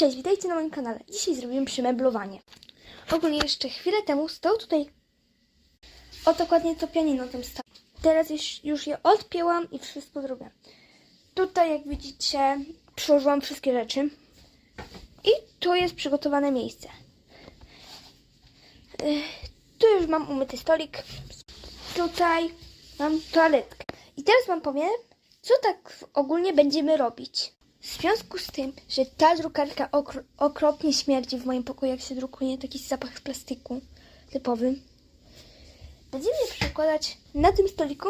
Cześć, witajcie na moim kanale. Dzisiaj zrobimy przymeblowanie. Ogólnie jeszcze chwilę temu stał tutaj o dokładnie to pianino tam stało. Teraz już, je odpięłam i wszystko zrobię. Tutaj jak widzicie przyłożyłam wszystkie rzeczy. I tu jest przygotowane miejsce. Tu już mam umyty stolik. Tutaj mam toaletkę. I teraz wam powiem, co tak ogólnie będziemy robić. W związku z tym, że ta drukarka okro- okropnie śmierdzi w moim pokoju, jak się drukuje, taki zapach z plastiku typowy. Będziemy je przykładać na tym stoliku,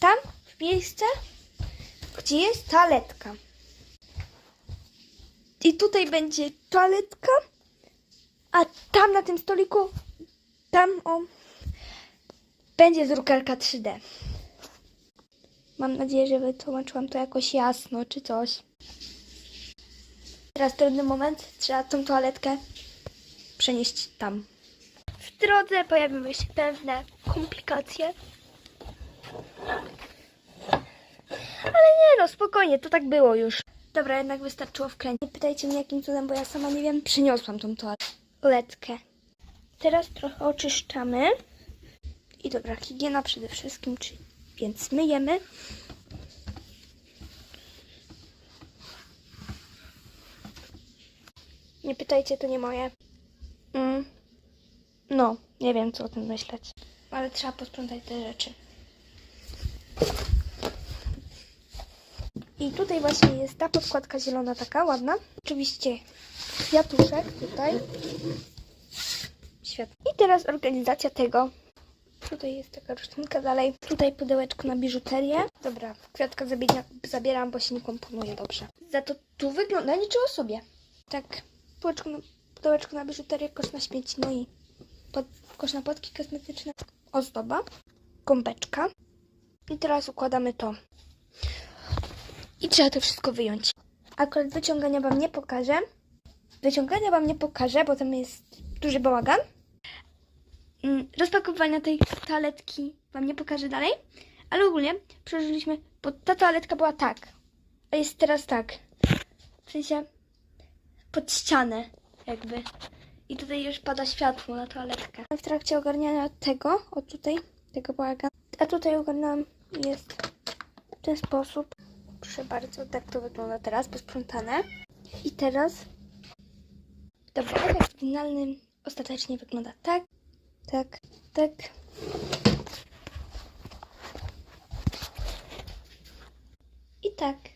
tam w miejsce, gdzie jest toaletka. I tutaj będzie toaletka, a tam na tym stoliku, tam o, będzie drukarka 3D. Mam nadzieję, że wytłumaczyłam to jakoś jasno, czy coś. Teraz trudny moment. Trzeba tą toaletkę przenieść tam. W drodze pojawiły się pewne komplikacje. Ale nie no, spokojnie, to tak było już. Dobra, jednak wystarczyło wkręcić. Nie pytajcie mnie jakim cudem, bo ja sama nie wiem. Przyniosłam tą toaletkę. Teraz trochę oczyszczamy. I dobra, higiena przede wszystkim, czy... więc myjemy. Nie pytajcie, to nie moje. Mm. No, nie wiem co o tym myśleć. Ale trzeba posprzątać te rzeczy. I tutaj właśnie jest ta podkładka zielona, taka ładna. Oczywiście kwiatuszek tutaj. Świetnie. I teraz organizacja tego. Tutaj jest taka roślinka dalej. Tutaj pudełeczko na biżuterię. Dobra, kwiatka zabiera, zabieram, bo się nie komponuje dobrze. Za to tu wygląda niczego sobie. Tak, pudełeczko na, pudełeczko na biżuterię, kosz na śmieci, no i pod, kosz na płatki kosmetyczne. Ozdoba, gąbeczka. I teraz układamy to. I trzeba to wszystko wyjąć. Akurat wyciągania wam nie pokażę. Wyciągania wam nie pokażę, bo tam jest duży bałagan. Mm, Rozpakowania tej toaletki wam nie pokażę dalej, ale ogólnie przeżyliśmy, bo ta toaletka była tak, a jest teraz tak. W sensie pod ścianę jakby. I tutaj już pada światło na toaletkę. W trakcie ogarniania tego, o tutaj, tego bałagan, a tutaj ogarnęłam jest w ten sposób. Proszę bardzo, tak to wygląda teraz, posprzątane. I teraz, dobra, efekt finalny ostatecznie wygląda tak, tak, tak. I tak. Pa, pa.